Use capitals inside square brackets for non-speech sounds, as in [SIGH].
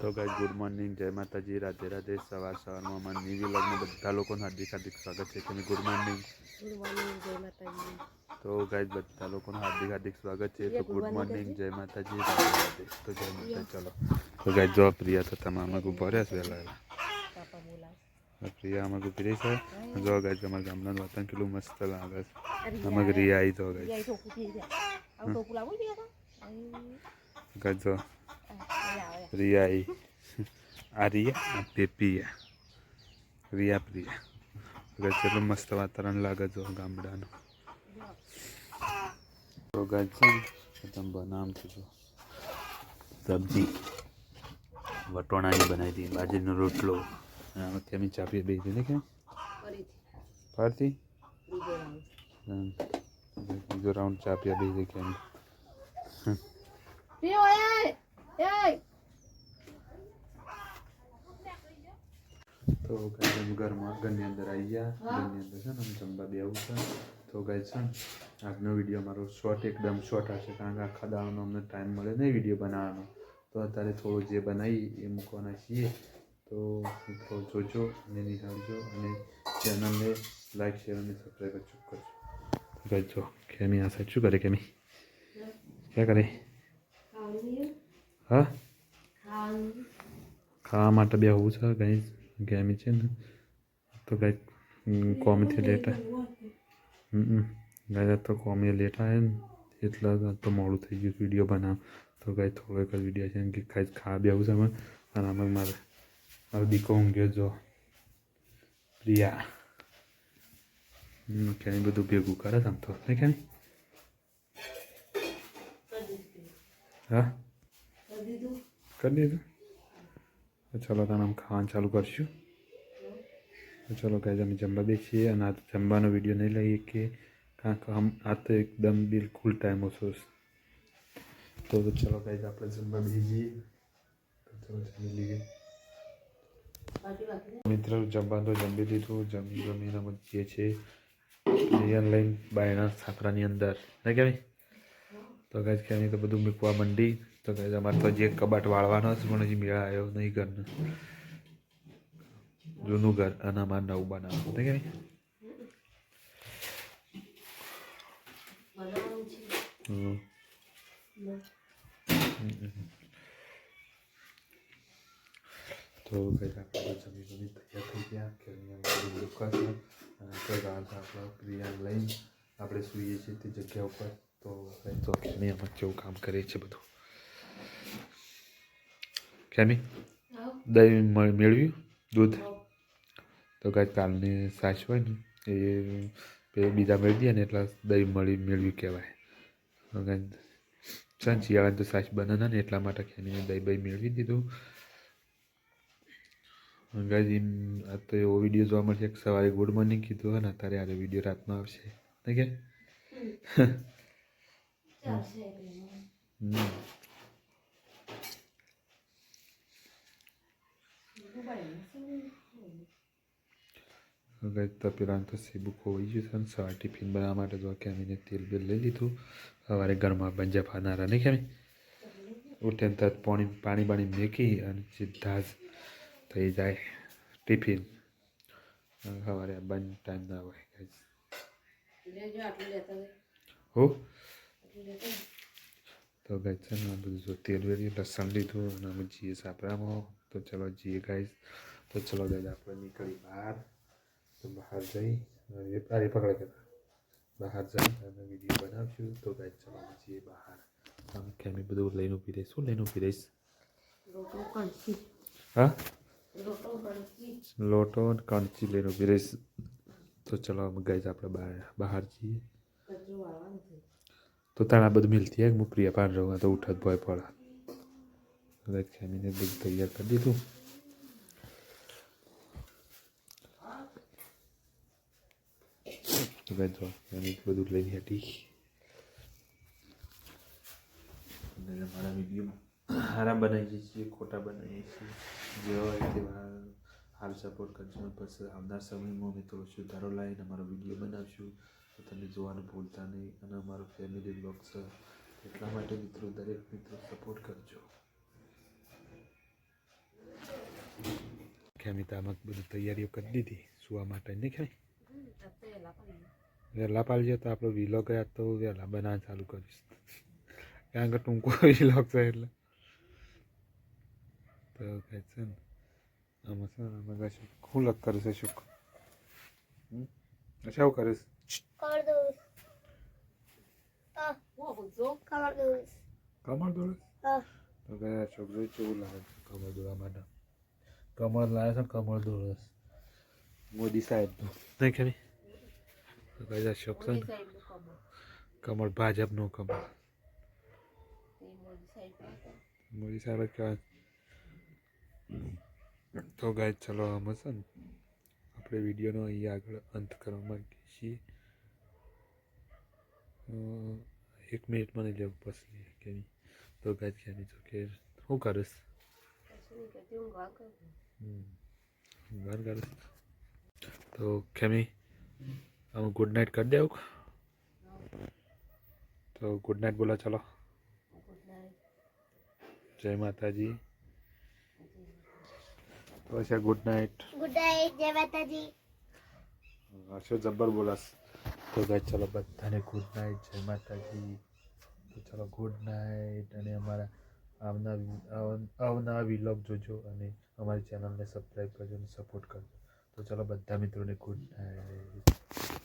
તો ગાઈ good morning. જય માતાજી. રાધે રાધે. સવાર સવારમાં અમારા ન્યૂ વ્લોગમાં બધા લોકોનું હાર્દિક હાર્દિક સ્વાગત છે. તમે ગુડ મોર્નિંગ? તો ગાઈ બધા લોકોનું હાર્દિક હાર્દિક સ્વાગત છે. તો ગુડ મોર્નિંગ જય માતાજી. રાધે રાધે. તો જય માતા ચલો. તો ગાઈ જો પ્રિયા તો તમે અમારું ભર્યા છે વહેલા પ્રિયા અમારું ઊભી રહી છે. જો ગાઈ અમારા ગામડાનું વાતાવરણ કેટલું મસ્ત લાગે છે. અમારી રિયા આવી તો? ગાઈ ગાઈ જો. રિયા આવી આ રિયા આ પેપિયા રિયા પ્રિયા કેટલું મસ્ત વાતાવરણ લાગે જો ગામડાનું તો ગાય છે ને તમે બનામ છો સબ્જી વટોણાની બનાવી હતી બાજરીનો રોટલો અને આમાં કેમી ચાપી બે ને કેમ ફરતી બીજો રાઉન્ડ ચાપ્યા બે કેમ એય એય તો ગાય ઘરમાં ઘરની અંદર આવી ગયા. ઘરની અંદર છે ને અમે જમવા બેવું છે. તો ગાય છે ને આજનો વીડિયો મારો શોર્ટ એકદમ શોર્ટ હશે કારણ કે આખા દાવાનો અમને ટાઈમ મળે નહીં વીડિયો બનાવવાનો. તો અત્યારે થોડું જે બનાવી એ મૂકવાના છીએ. તો મિત્રો જોજો અને નિહાળજો અને ચેનલને લાઈક શેર અને સબસ્ક્રાઈબ અચૂક કરજો. કરજો કેમી આ સાચું કરે કેમી? ક્યાં કરે? હા? ખાવા માટે બે હોવું છે કંઈ ગેમી છે ને. તો કંઈક કોમથી લેટ હમ ગાય તો કોમી લેટ આવે ને. એટલે તો મોડું થઈ ગયું વીડિયો બનાવ તો કંઈ થોડો એક જ વીડિયો છે કે કાંઈ ખાવા બે આવું છે અમે અને આમાં મારે મારો દીકો ઊંઘ્યો જો. પ્રિયા. ક્યાંય બધું ભેગું કરે છે આમ તો. નહીં? ક્યાંય હા? કરી દીધું ચલો તને આમ ખાવાનું ચાલુ કરશું ચાલો ગાઈઝ અમે જમવા બેસીએ અને આ જમવાનો વીડિયો નહીં લઈએ કે કારણ કે આમ આ તો એકદમ બિલકુલ ટાઈમ ઓછો તો ચાલો ગાઈઝ આપણે જમવા બેસીએ ચલો જમી લઈએ મિત્રો જમવા તો જમી લીધું જમી જમીને જઈએ છીએ રિયલ લઈને બાયણા છાપરાની અંદર નહીં કહેવાય તો ગાઈઝ કે તો બધું મૂકવા મંડી તો ગાઈઝ અમારે તો જે કબાટ વાળવાનો છે, પણ હજી મેળા આવ્યો નહીં ઘરનો. જૂનું ઘર અને અમારે નવું કહેવાય તો જમી જમી કે બધું છે. આપણે આપણા ક્રિયા લઈને આપણે સૂઈએ છીએ તે જગ્યા ઉપર. તો કંઈ તો કેવું કામ કરે છે બધું? કેમી દહીં મળ- મેળવ્યું? દૂધ? તો કાંઈ કાલની સાચ હોય ને એ બે બીજા મેળવી દે ને એટલે દહીં મળી મેળવ્યું કહેવાય. તો કાંઈ તો સાચ બને ને એટલા માટે ખેની દહીં બહીં મેળવી દીધું. ગાજી આ તો એવો વીડિયો જોવા મળશે સવારે ગુડ મોર્નિંગ કીધું હોય ને અત્યારે આજે વીડિયો રાતમાં આવશે. નહીં કે? હમ. [LAUGHS] હવે તો પેલા તો સીબુક હોઈ ગયું છે અને સવાર ટિફિન બનાવવા માટે જો કેમીને તેલ બેલ લઈ લીધું. સવારે ઘરમાં બંજા ફાનારા નહીં કેમી? ઉઠે ને તરત પાણી પાણી બાણી મેકી અને સીધા જ થઈ જાય ટિફિન. સવારે બંધ ટાઈમ ના હોય. હો? તો ગાઈ છે ને આ બધું જો તેલ વેરી લસણ લીધું અને અમે જઈએ સાપરામાં તો ચલો જઈએ ગાઈસ તો ચલો ગાઈસ આપણે નીકળી બહાર. તો બહાર જઈ અરે પકડે કે બહાર જઈ અને વીડિયો બનાવશું. તો ગાઈસ ચલો જઈએ બહાર. અમે કેમી બધું લઈને ઊભી રહીશ. શું લઈને ઊભી રહીશ? હા? લોટો અને કણચી લઈને ઊભી રહીશ. તો ચલો ગાઈસ આપણે બહાર બહાર જઈએ. તો તાણા બધું મિલતી હે હું પ્રિયા પાન રહું તો ઉઠત ભય પડે. હવે ખેમીને બધું તૈયાર કરી દીધું. તો ભાઈ જો બધું લઈને હતી અને અમારા વિડીયોમાં સારા બનાવીએ છીએ ખોટા બનાવીએ છીએ જે હોય તેવા હાલ સપોર્ટ કરજો. પછી આવનાર સમયમાં અમે થોડો સુધારો લાવીને અમારો વીડિયો બનાવશું. તો તમે જોવાનું ભૂલતા નહીં અને અમારો ફેમિલી બ્લોગ છે એટલા માટે મિત્રો દરેક મિત્રો સપોર્ટ કરજો. ખેમિતામાં બધું તૈયારીઓ કરી દીધી? સુવા માટે નહીં ખેમી વહેલા પાલજે તો આપણો વિલોગ યાદ તો વહેલા બનાવવા ચાલુ કરીશ. કારણ કે ટૂંકો વિલોગ છે એટલે? તો કહે છે ને આમાં છે ને આમાં છે શું લગ કરે છે શું અચ્છા શું કરીશ કમર દોડે હા તો કે છોકરો કેવું લાગે છે કમર દોડવા માટે કમળ લાવે છે ને કમર દોડે મોદી સાહેબનું નહીં ખરી તો કહે છે શોખ છે ને કમળ ભાજપનું કમળ મોદી સાહેબ જ કહેવાય તો ગાય ચલો આમ છે ને આપણે વિડીયોનો અહીંયા આગળ અંત કરવા માંગીએ છીએ એક મિનિટ મને લેવું પછી કે નહીં તો ગાય ક્યાં તો કે શું કરીશ ઘર કરીશ તો કેમી આમ ગુડ નાઇટ કરી દેવું તો ગુડ નાઇટ બોલો ચલો જય માતાજી તો છે ગુડ નાઇટ ગુડ નાઇટ જય માતાજી હર્ષો જબ્બર બોલાસ તો ગાય ચલો બધાને ગુડ નાઇટ જય માતાજી. તો ચલો ગુડ નાઇટ અને અમારા આવના આવના વિલોગ જોજો અને અમારી ચેનલને સબસ્ક્રાઈબ કરજો અને સપોર્ટ કરજો. તો ચલો બધા મિત્રોને ગુડ નાઇટ